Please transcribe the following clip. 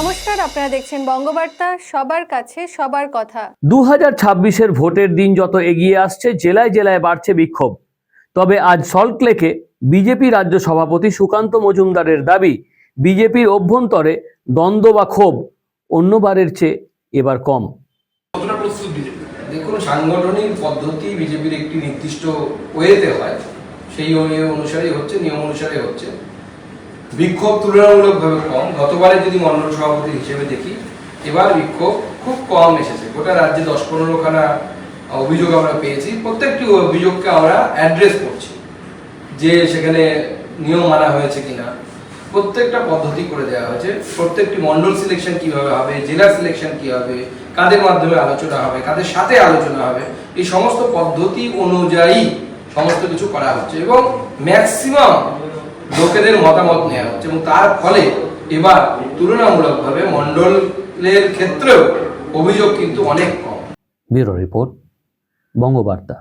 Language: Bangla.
নমস্কার আপনারা দেখছেন বঙ্গবার্তা সবার কাছে সবার কথা। দু হাজার ছাব্বিশের ভোটের দিন যত এগিয়ে আসছে জেলায় জেলায় বাড়ছে বিক্ষোভ। তবে আজ সল্টলেকে বিজেপি রাজ্য সভাপতি সুকান্ত মজুমদারের দাবি বিজেপির অভ্যন্তরে দ্বন্দ্ব বা ক্ষোভ অন্যবারের চেয়ে এবার কম। দেখুন সাংগঠনিক পদ্ধতি বিজেপির একটি নির্দিষ্ট ওয়েতে হয়। সেই ওয়ে অনুসারেই হচ্ছে নিয়ম অনুসারে হচ্ছে। বিক্ষোভ তুলনামূলকভাবে কম। গতবারে যদি মন্ডল সভাপতি হিসেবে দেখি, এবার বিক্ষোভ খুব কম এসেছে। গোটা রাজ্যে দশ পনেরোখানা অভিযোগ আমরা পেয়েছি। প্রত্যেকটি অভিযোগকে আমরা অ্যাড্রেস করছি যে সেখানে নিয়ম মানা হয়েছে কিনা। প্রত্যেকটা পদ্ধতি করে দেওয়া হয়েছে। প্রত্যেকটি মন্ডল সিলেকশন কীভাবে হবে, জেলা সিলেকশন কি হবে, কাদের মাধ্যমে আলোচনা হবে, কাদের সাথে আলোচনা হবে, এই সমস্ত পদ্ধতি অনুযায়ী সমস্ত কিছু করা হচ্ছে এবং ম্যাক্সিমাম লোকেদের মতামত নেওয়া হচ্ছে এবং তার ফলে এবার তুলনামূলকভাবে মন্ডলের ক্ষেত্রেও অভিযোগ কিন্তু অনেক কম। Bureau report, Bangabarta.